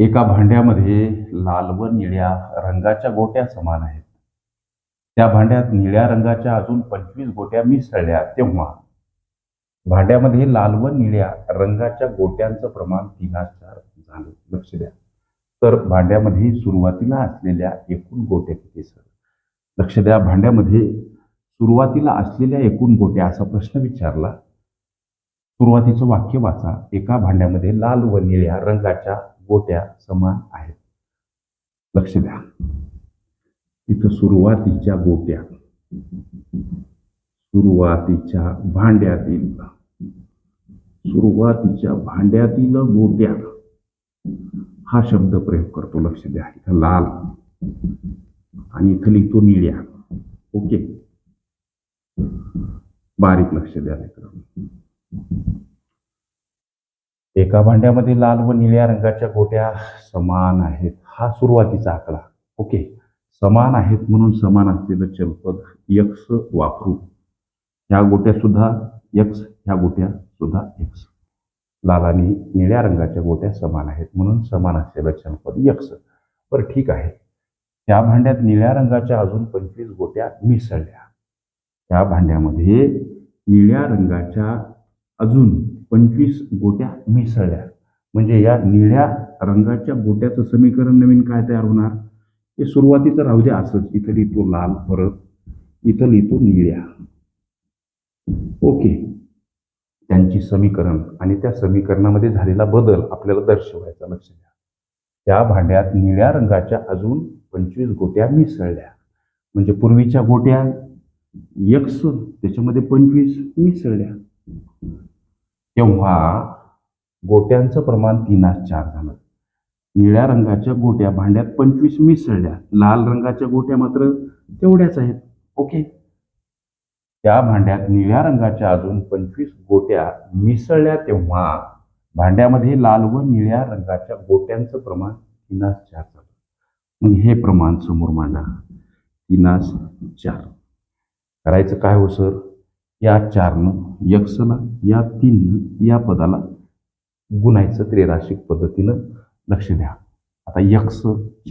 एका भांड्यामध्ये लाल व निळ्या रंगाच्या गोट्या समान आहेत. त्या भांड्यात निळ्या रंगाच्या अजून पंचवीस गोट्या मिसळल्या तेव्हा भांड्यामध्ये लाल व निळ्या रंगाच्या गोट्यांचं प्रमाण तिला चार झालं. लक्ष द्या. तर भांड्यामध्ये सुरुवातीला असलेल्या एकूण गोट्या किती सर? लक्ष द्या भांड्यामध्ये सुरुवातीला असलेल्या एकूण गोट्या असा प्रश्न विचारला. सुरुवातीचं वाक्य वाचा. एका भांड्यामध्ये लाल व निळ्या रंगाच्या गोट्या समान आहेत. लक्ष द्या. इथं सुरुवातीच्या गोट्या. सुरुवातीच्या भांड्यातील. सुरुवातीच्या भांड्यातील गोट्या. हा शब्द प्रयोग करतो. लक्ष द्या. इथं लाल. आणि इथं लिहितो निळ्या. ओके? बारीक लक्ष द्या मित्रांनो. एका भांड्यामध्ये लाल व निळ्या रंगाच्या गोट्या समान आहेत. हा सुरुवातीचा आकडा. ओके. समान आहेत म्हणून समान असलेलं चलपद यक्स वापरू. ह्या गोट्या सुद्धा यक्स ह्या गोट्या सुद्धा यक्स लाल आणि निळ्या रंगाच्या गोट्या समान आहेत म्हणून समान असलेलं चलपद यक्स बरं ठीक आहे. त्या भांड्यात निळ्या रंगाच्या अजून पंचवीस गोट्या मिसळल्या. त्या भांड्यामध्ये निळ्या रंगाच्या अजून पंचवीस गोट्या मिसळल्या. म्हणजे या निळ्या रंगाच्या गोट्याचं समीकरण नवीन काय तयार होणार? हे सुरुवातीचं राहू द्या असंच. इथं लिहितो लाल परत इथं लिहितो निळ्या. ओके. त्यांची समीकरण आणि त्या समीकरणामध्ये झालेला बदल आपल्याला दर्शवायचा लक्ष द्या. त्या भांड्यात निळ्या रंगाच्या अजून पंचवीस गोट्या मिसळल्या. म्हणजे पूर्वीच्या गोट्या यक्स त्याच्यामध्ये पंचवीस मिसळल्या. तेव्हा गोट्यांचं प्रमाण तीनास चार झालं. निळ्या रंगाच्या गोट्या भांड्यात पंचवीस मिसळल्या. लाल रंगाच्या गोट्या मात्र तेवढ्याच आहेत. ओके. त्या भांड्यात निळ्या रंगाच्या अजून पंचवीस गोट्या मिसळल्या तेव्हा भांड्यामध्ये लाल व निळ्या रंगाच्या गोट्यांचं प्रमाण तीनास चार झालं. मग हे प्रमाण समोर मांडा. तीनास चार. करायचं काय हो सर? या चारनं यक्सला या तीननं या पदाला गुणायचं त्रिराशिक पद्धतीनं लक्ष द्या. आता यक्ष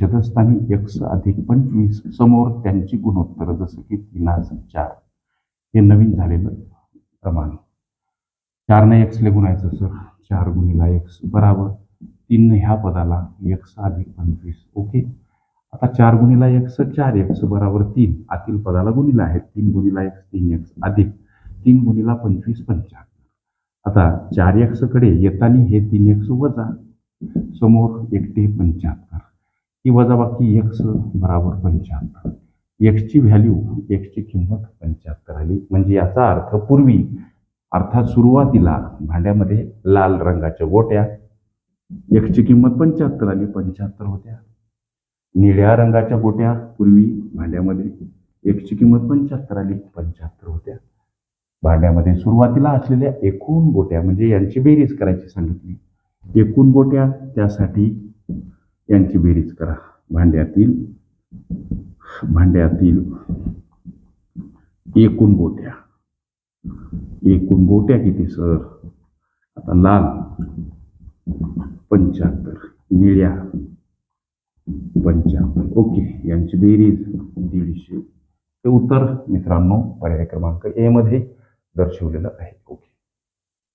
छदस्थानी यक्ष अधिक पंचवीस समोर त्यांची गुणोत्तरं जसं की तीनास चार. हे नवीन झालेलं प्रमाण. चारनं यक्षले गुणायचं सर चार गुणीला यक्ष बराबर. तीननं ह्या पदाला यक्ष अधिक पंचवीस. ओके. आता चार गुणीला यक्स चार यक्स बराबर तीन. आतील पदाला गुणीला आहे तीन गुणीला एक्स तीन एक्स अधिक. तीन गुणिला पंचवीस पंच्याहत्तर आता चार एक्सकडे येताना हे तीन एक्स वजा समोर एकटे पंच्याहत्तर ही वजाबाकी एक्स बराबर पंच्याहत्तर एक्सची व्हॅल्यू एक्सची किंमत पंच्याहत्तर आली. म्हणजे याचा अर्थ पूर्वी अर्थात सुरुवातीला भांड्यामध्ये लाल रंगाच्या गोट्या एक्सची किंमत पंच्याहत्तर आली पंच्याहत्तर होत्या. निळ्या रंगाच्या गोट्या पूर्वी भांड्यामध्ये एकची किंमत पंच्याहत्तर आली पंच्याहत्तर होत्या. भांड्यामध्ये सुरुवातीला असलेल्या एकूण गोट्या म्हणजे यांची बेरीज करायची सांगितली. एकूण गोट्या त्यासाठी यांची बेरीज करा. भांड्यातील भांड्यातील एकूण गोट्या. एकूण गोट्या किती सर? आता लाल पंच्याहत्तर. निळ्या पंच्याहत्तर. ओके यांची बेरीज दीडशे. हे उत्तर मित्रांनो पर्याय क्रमांक ए मध्ये दर्शवलेलं आहे. ओके.